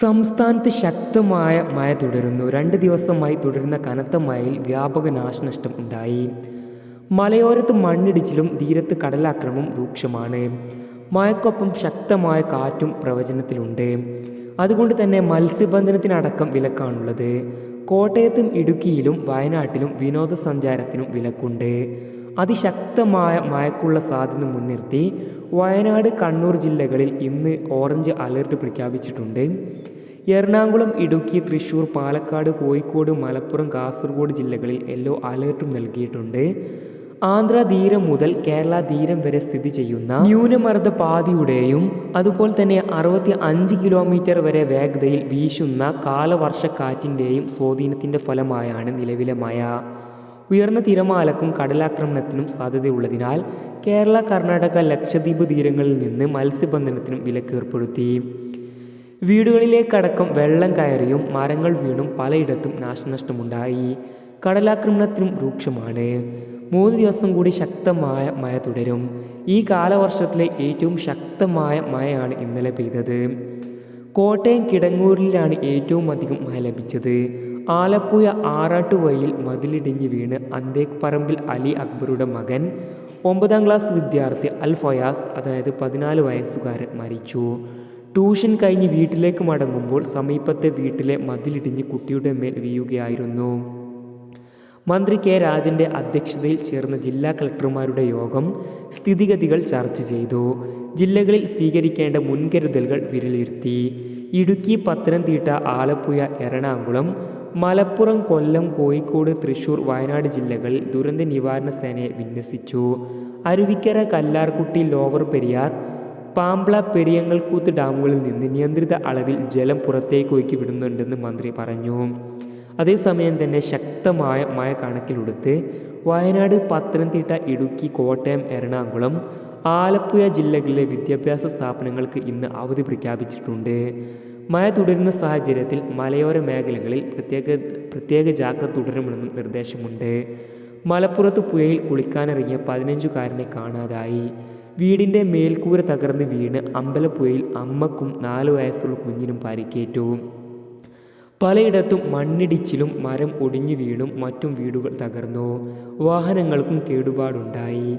സംസ്ഥാനത്ത് ശക്തമായ മഴ തുടരുന്നു. രണ്ട് ദിവസമായി തുടരുന്ന കനത്ത മഴയിൽ വ്യാപക നാശനഷ്ടം ഉണ്ടായി. മലയോരത്ത് മണ്ണിടിച്ചിലും തീരത്ത് കടലാക്രമം രൂക്ഷമാണ്. മഴക്കൊപ്പം ശക്തമായ കാറ്റും പ്രവചനത്തിലുണ്ട്. അതുകൊണ്ട് തന്നെ മത്സ്യബന്ധനത്തിനടക്കം വിലക്കാണുള്ളത്. കോട്ടയത്തും ഇടുക്കിയിലും വയനാട്ടിലും വിനോദസഞ്ചാരത്തിനും വിലക്കുണ്ട്. അതിശക്തമായ മഴക്കുള്ള സാധ്യത മുൻനിർത്തി വയനാട് കണ്ണൂർ ജില്ലകളിൽ ഇന്ന് ഓറഞ്ച് അലർട്ട് പ്രഖ്യാപിച്ചിട്ടുണ്ട്. എറണാകുളം ഇടുക്കി തൃശൂർ പാലക്കാട് കോഴിക്കോട് മലപ്പുറം കാസർഗോഡ് ജില്ലകളിൽ യെല്ലോ അലേർട്ടും നൽകിയിട്ടുണ്ട്. ആന്ധ്ര തീരം മുതൽ കേരള തീരം വരെ സ്ഥിതി ചെയ്യുന്ന ന്യൂനമർദ്ദ പാതിയുടെയും അതുപോലെ തന്നെ അറുപത്തി അഞ്ച് കിലോമീറ്റർ വരെ വേഗതയിൽ വീശുന്ന കാലവർഷക്കാറ്റിന്റെയും സ്വാധീനത്തിന്റെ ഫലമായാണ് നിലവിലെ മഴ. ഉയർന്ന തിരമാലക്കും കടലാക്രമണത്തിനും സാധ്യതയുള്ളതിനാൽ കേരള കർണാടക ലക്ഷദ്വീപ് തീരങ്ങളിൽ നിന്ന് മത്സ്യബന്ധനത്തിനും വിലക്കേർപ്പെടുത്തി വീടുകളിലേക്കടക്കം വെള്ളം കയറിയും മരങ്ങൾ വീണും പലയിടത്തും നാശനഷ്ടമുണ്ടായി. കടലാക്രമണത്തിനും രൂക്ഷമാണ്. മൂന്ന് ദിവസം കൂടി ശക്തമായ മഴ തുടരും. ഈ കാലവർഷത്തിലെ ഏറ്റവും ശക്തമായ മഴയാണ് ഇന്നലെ പെയ്തത്. കോട്ടയം കിടങ്ങൂരിലാണ് ഏറ്റവും അധികം മഴ ലഭിച്ചത്. ആലപ്പുഴ ആറാട്ടുവയിൽ മതിലിടിഞ്ഞ് വീണ് അന്തേക്ക് പറമ്പിൽ അലി അക്ബറുടെ മകൻ ഒമ്പതാം ക്ലാസ് വിദ്യാർത്ഥി അൽ ഫയാസ് അതായത് പതിനാല് വയസ്സുകാരൻ മരിച്ചു. ട്യൂഷൻ കഴിഞ്ഞ് വീട്ടിലേക്ക് മടങ്ങുമ്പോൾ സമീപത്തെ വീട്ടിലെ മതിലിടിഞ്ഞ് കുട്ടിയുടെ മേൽ വീഴുകയായിരുന്നു. മന്ത്രി കെ. രാജന്റെ അധ്യക്ഷതയിൽ ചേർന്ന ജില്ലാ കളക്ടർമാരുടെ യോഗം സ്ഥിതിഗതികൾ ചർച്ച ചെയ്തു. ജില്ലകളിൽ സ്വീകരിക്കേണ്ട മുൻകരുതലുകൾ വിലയിരുത്തി. ഇടുക്കി പത്തനംതിട്ട ആലപ്പുഴ എറണാകുളം മലപ്പുറം കൊല്ലം കോഴിക്കോട് തൃശൂർ വയനാട് ജില്ലകളിൽ ദുരന്ത നിവാരണ സേനയെ വിന്യസിച്ചു. അരുവിക്കര കല്ലാർകുട്ടി ലോവർ പെരിയാർ പാമ്പ്ള പെരിയങ്ങൾകൂത്ത് ഡാമുകളിൽ നിന്ന് നിയന്ത്രിത അളവിൽ ജലം പുറത്തേക്ക് ഒഴുക്കി വിടുന്നുണ്ടെന്ന് മന്ത്രി പറഞ്ഞു. അതേസമയം തന്നെ ശക്തമായ മഴ കണക്കിലെടുത്ത് വയനാട് പത്തനംതിട്ട ഇടുക്കി കോട്ടയം എറണാകുളം ആലപ്പുഴ ജില്ലകളിലെ വിദ്യാഭ്യാസ സ്ഥാപനങ്ങൾക്ക് ഇന്ന് അവധി പ്രഖ്യാപിച്ചിട്ടുണ്ട്. മഴ തുടരുന്ന സാഹചര്യത്തിൽ മലയോര മേഖലകളിൽ പ്രത്യേക പ്രത്യേക ജാഗ്രത തുടരുമെന്നും നിർദ്ദേശമുണ്ട്. മലപ്പുറത്ത് പുഴയിൽ കുളിക്കാനിറങ്ങിയ പതിനഞ്ചുകാരനെ കാണാതായി. വീടിന്റെ മേൽക്കൂര തകർന്ന് വീണ് അമ്പലപ്പുഴയിൽ അമ്മക്കും നാലു വയസ്സുള്ള കുഞ്ഞിനും പരിക്കേറ്റു. പലയിടത്തും മണ്ണിടിച്ചിലും മരം ഒടിഞ്ഞു വീണും മറ്റും വീടുകൾ തകർന്നു. വാഹനങ്ങൾക്കും കേടുപാടുണ്ടായി.